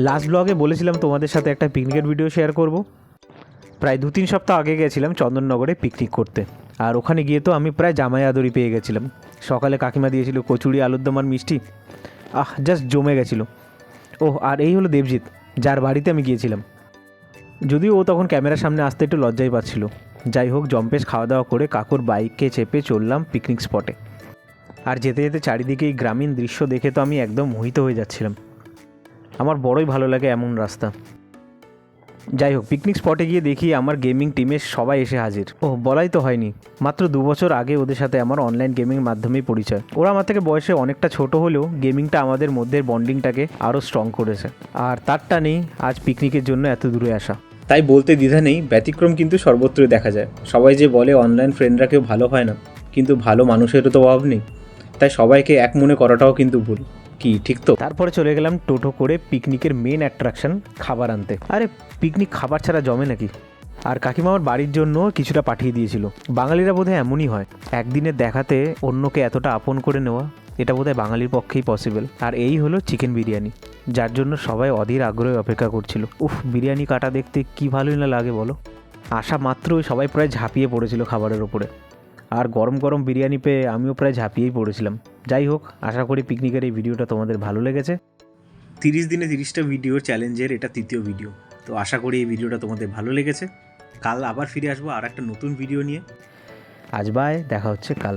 Last ব্লগে বলেছিলাম তোমাদের সাথে একটা পিকনিকের ভিডিও শেয়ার করব। প্রায় দু তিন সপ্তাহ আগে গেছিলাম চন্দননগরে পিকনিক করতে। আর ওখানে গিয়ে তো আমি প্রায় জামাই আদরি পেয়ে গেছিলাম। সকালে কাকিমা দিয়েছিল কচুরি, আলুর দম মিষ্টি। আহ জাস্ট জমে গেছিল। ওহ, আর এই হলো দেবজিৎ, যার বাড়িতে আমি গিয়েছিলাম। যদিও ও তখন ক্যামেরার সামনে আসতে একটু লজ্জাই পাচ্ছিল। যাই হোক, জম্পেশ খাওয়া দাওয়া করে কাকুর বাইকে চেপে চললাম পিকনিক স্পটে আর যেতে যেতে চারিদিকে এই গ্রামীণ দৃশ্য দেখে তো আমি একদম মোহিত হয়ে যাচ্ছিলাম। আমার বড়ই ভালো লাগে এমন রাস্তা। যাই হোক পিকনিক স্পটে গিয়ে দেখি আমার গেমিং টিমের সবাই এসে হাজির। ও বলাই তো হয়নি। মাত্র দু বছর আগে ওদের সাথে আমার অনলাইন গেমিং মাধ্যমেই পরিচয়। ওরা আমার থেকে বয়সে অনেকটা ছোট হলেও গেমিংটা আমাদের মধ্যে বন্ডিংটাকে আরও স্ট্রং করেছে। আর তারটা নেই আজ পিকনিকের জন্য এত দূরে আসা। তাই বলতে দ্বিধা নেই, ব্যতিক্রম কিন্তু সর্বত্রই দেখা যায়। সবাই যে বলে অনলাইন ফ্রেন্ডরা কেউ ভালো হয় না, কিন্তু ভালো মানুষেরও তো অভাব নেই। তাই সবাইকে এক মনে করাটাও কিন্তু ভুল। কি? ঠিক তো? তারপরে চলে গেলাম টোটো করে পিকনিকের মেন অ্যাট্রাকশন খাবার আনতে। আরে পিকনিক খাবার ছাড়া জমে নাকি? আর কাকিমা আমার বাড়ির জন্য কিছুটা পাঠিয়ে দিয়েছিল। বাঙালিরা বোধহয় এমনই হয়। একদিনের দেখাতে অন্যকে এতটা আপন করে নেওয়া, এটা বোধহয় বাঙালির পক্ষেই পসিবল আর এই হলো চিকেন বিরিয়ানি। যার জন্য সবাই অধীর আগ্রহে অপেক্ষা করছিল। উফ, বিরিয়ানি কাটা দেখতে কি ভালোই না লাগে বলো? আসা মাত্রই সবাই প্রায় ঝাঁপিয়ে পড়েছিল খাবারের ওপরে আর গরম গরম বিরিয়ানি পেয়ে আমিও প্রায় ঝাঁপিয়েই পড়েছিলাম। যাই হোক আশা করি পিকনিকের এই ভিডিওটা তোমাদের ভালো লেগেছে। তিরিশ দিনে তিরিশটা ভিডিও চ্যালেঞ্জের এটা তৃতীয় ভিডিও তো আশা করি এই ভিডিওটা তোমাদের ভালো লেগেছে। কাল আবার ফিরে আসব আর একটা নতুন ভিডিও নিয়ে। আজ বাই দেখা হচ্ছে কাল।